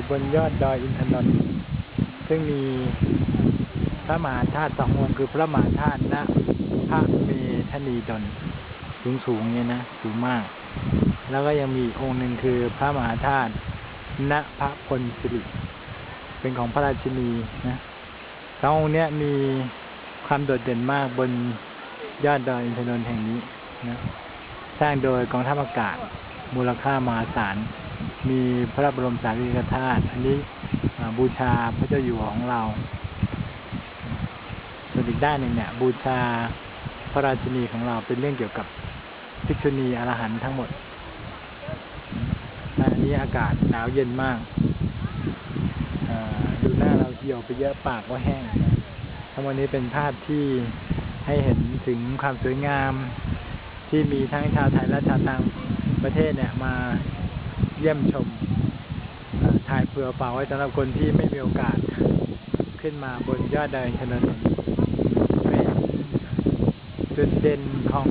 อยู่บนยอดดอยอินทนนท์ซึ่งมีพระมหาธาตุสององค์คือพระมหาธาตุณพระเมธนีดลสูงสูงเนี่ยนะสูงมาก แล้วก็ยังมีอีกองค์หนึ่งคือพระมหาธาตุณพระพลสิริเป็นของพระราชินีนะสององค์เนี้ยมีความโดดเด่นมากบนยอดดอยอินทนนท์แห่งนี้นะสร้างโดยกองทัพอากาศมูลค่ามหาศาล มีพระบรมสารีริกธาตุอันนี้บูชาพระเจ้าอยู่หัวของเรา ส่วนอีกด้านหนึ่งเนี่ย บูชาพระราชินีของเราเป็นเรื่องเกี่ยวกับภิกษุณีอรหันต์ทั้งหมดอันนี้อากาศหนาวเย็นมากดูหน้าเราเหี่ยวไปเยอะปากก็แห้งทั้งหมดนี้เป็นภาพที่ให้เห็นถึงความสวยงามที่มีทั้งชาวไทยและชาวต่างประเทศเนี่ยมา เยี่ยมชมถ่ายเผื่อฝากไว้สำหรับคนที่ไม่มีโอกาสขึ้นมาบนยอดดอยอินนนท์เป็นจุดเด่นของ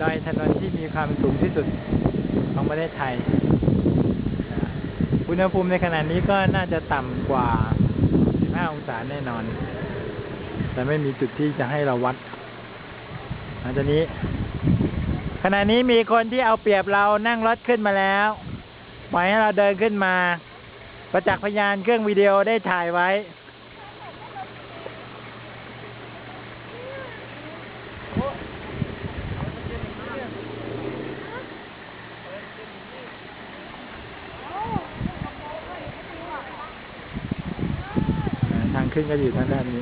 ดอยอินนนท์ที่มีความสูงที่สุดของประเทศไทย อุณหภูมิในขณะนี้ก็น่าจะต่ำกว่า 15 องศาแน่นอน แต่ไม่มีจุดที่จะให้เราวัดหลังจากนี้ ขณะนี้มีคนที่เอาเปรียบเรานั่งรถขึ้นมาแล้วปล่อยให้เราเดินขึ้นมา ประจักษ์พยานเครื่องวิดีโอได้ถ่ายไว้ ทางขึ้นก็อยู่ทางด้านนี้